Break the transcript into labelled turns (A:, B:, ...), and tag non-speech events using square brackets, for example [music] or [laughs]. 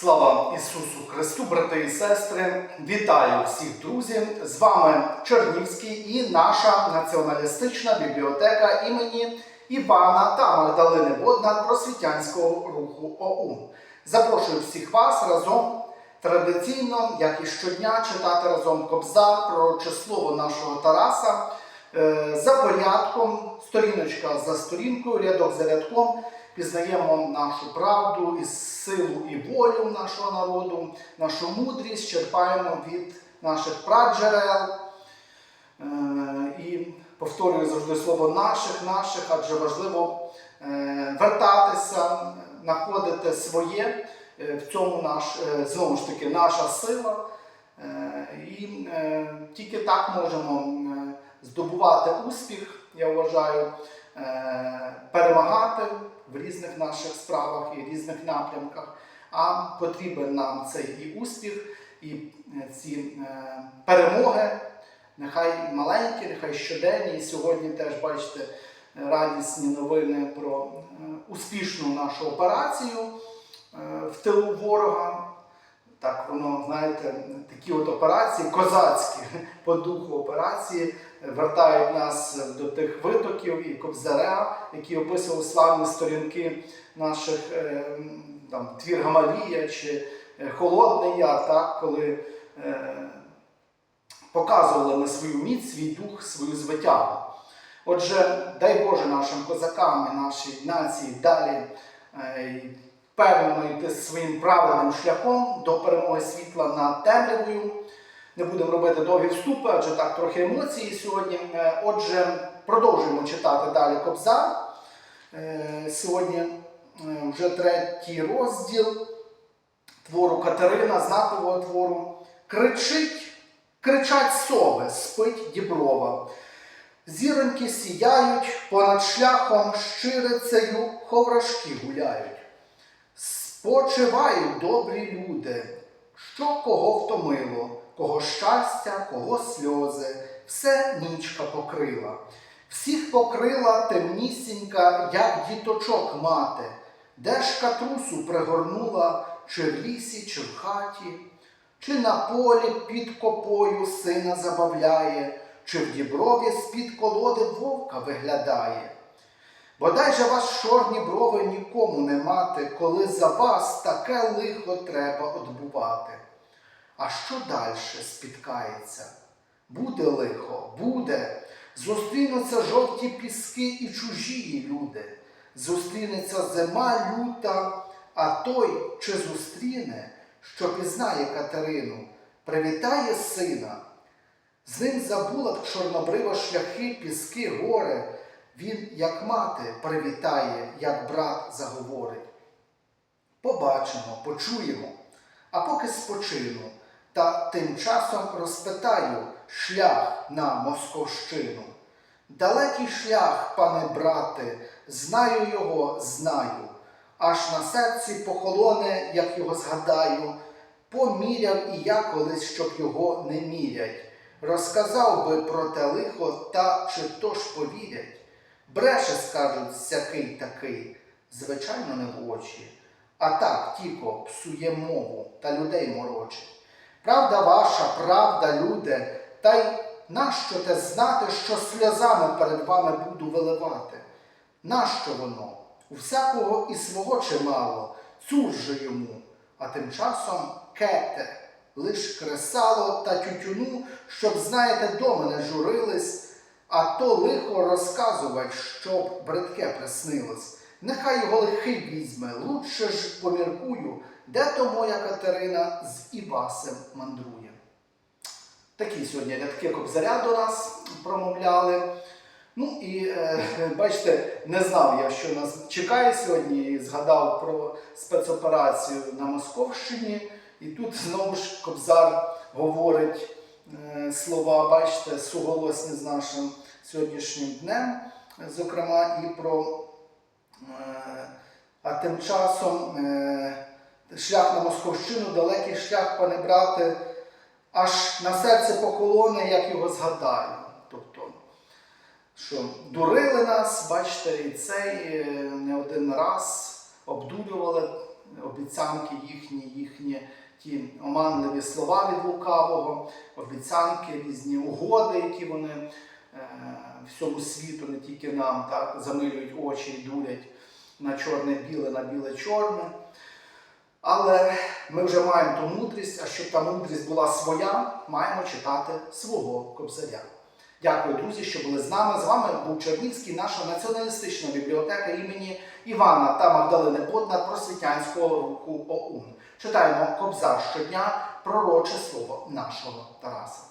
A: Слава Ісусу Христу, брати і сестри! Вітаю всіх друзів! З вами Чернівський і наша націоналістична бібліотека імені Івана та Магдалини Боднар просвітянського руху ОУН. Запрошую всіх вас разом традиційно, як і щодня, читати разом Кобзар, пророче слово нашого Тараса. Е, За порядком, сторіночка за сторінкою, рядок за рядком пізнаємо нашу правду і силу і волю нашого народу, нашу мудрість черпаємо від наших праджерел. Е, І повторюю завжди слово наших, наших, адже важливо е, вертатися, знаходити своє. Е, В цьому наш, знову ж таки наша сила. І тільки так можемо здобувати успіх, я вважаю, перемагати в різних наших справах і різних напрямках. А потрібен нам цей і успіх, і е, ці е, перемоги, нехай маленькі, нехай щоденні. І сьогодні теж бачите радісні новини про е, успішну нашу операцію е, в тилу ворога. Так, воно, знаєте, такі от операції, козацькі [laughs] по духу операції, вертають нас до тих витоків і кобзаря, які описували славні сторінки наших е, там, твір Гамалія чи е, Холодний Яр, так, коли е, показували ми свою міць, свій дух, свою звитягу. Отже, дай Боже нашим козакам і нашій нації далі впевнено йти своїм правильним шляхом до перемоги світла над темрявою. Не будемо робити довгі вступи, адже так трохи емоції сьогодні. Е, Отже, продовжуємо читати далі Кобзар. Е, Сьогодні е, вже третій розділ твору Катерина, знакового твору. Кричить, кричать сови, спить діброва. Зіроньки сіяють, понад шляхом щирицею ховрашки гуляють. Спочивають добрі люди, що кого втомило, кого щастя, кого сльози, все нічка покрила. Всіх покрила темнісінька, як діточок мати, де ж катрусу пригорнула, чи в лісі, чи в хаті, чи на полі під копою сина забавляє, чи в діброві з-під колоди вовка виглядає. Бодай же вас чорні брови нікому не мати, коли за вас таке лихо треба отбувати. А що далі спіткається? Буде лихо, буде. Зустрінуться жовті піски і чужі люди. Зустрінеться зима люта, а той, чи зустріне, що пізнає Катерину, привітає сина. З ним забула б чорнобрива шляхи, піски, гори. Він, як мати, привітає, як брат заговорить. Побачимо, почуємо, а поки спочину, та тим часом розпитаю шлях на Московщину. Далекий шлях, пане брате, знаю його, знаю, аж на серці похолоне, як його згадаю, поміряв і я колись, щоб його не мірять. Розказав би про те лихо, та чи то ж повірять. Бреше, скажуть, всякий такий, звичайно, не в очі, а так тіко псує мову та людей морочить. Правда ваша, правда, люде, та й нащо те знати, що сльозами перед вами буду виливати? Нащо воно? У всякого і свого чимало, цур же йому, а тим часом кете, лиш кресало та тютюну, щоб, знаєте, до мене журились, а то лихо розказувать, щоб бридке приснилось. Нехай його лихий візьме, лучше ж поміркую, де то моя Катерина з Івасем мандрує. Такі сьогодні рядки кобзаря до нас промовляли. Ну і е, бачите, не знав я, що нас чекає сьогодні, згадав про спецоперацію на Московщині. І тут знову ж Кобзар говорить слова, бачите, суголосні з нашим сьогоднішнім днем, зокрема, і про. Е, а тим часом е, шлях на Московщину, далекий шлях, пане брате, аж на серце похолоне, як його згадаю. Тобто, що дурили нас, бачите, і цей е, не один раз обдурювали обіцянки їхні, їхні ті оманливі слова від лукавого, обіцянки, різні угоди, які вони е, всьому світу, не тільки нам, так, замилюють очі і дурять на чорне-біле, на біле-чорне. Але ми вже маємо ту мудрість, а щоб та мудрість була своя, маємо читати свого кобзаря. Дякую, друзі, що були з нами. З вами був Чернівський, наша націоналістична бібліотека імені Івана та Магдалини Бодна просвітянського руху ОУН. Читаємо Кобзар щодня, пророче слово нашого Тараса.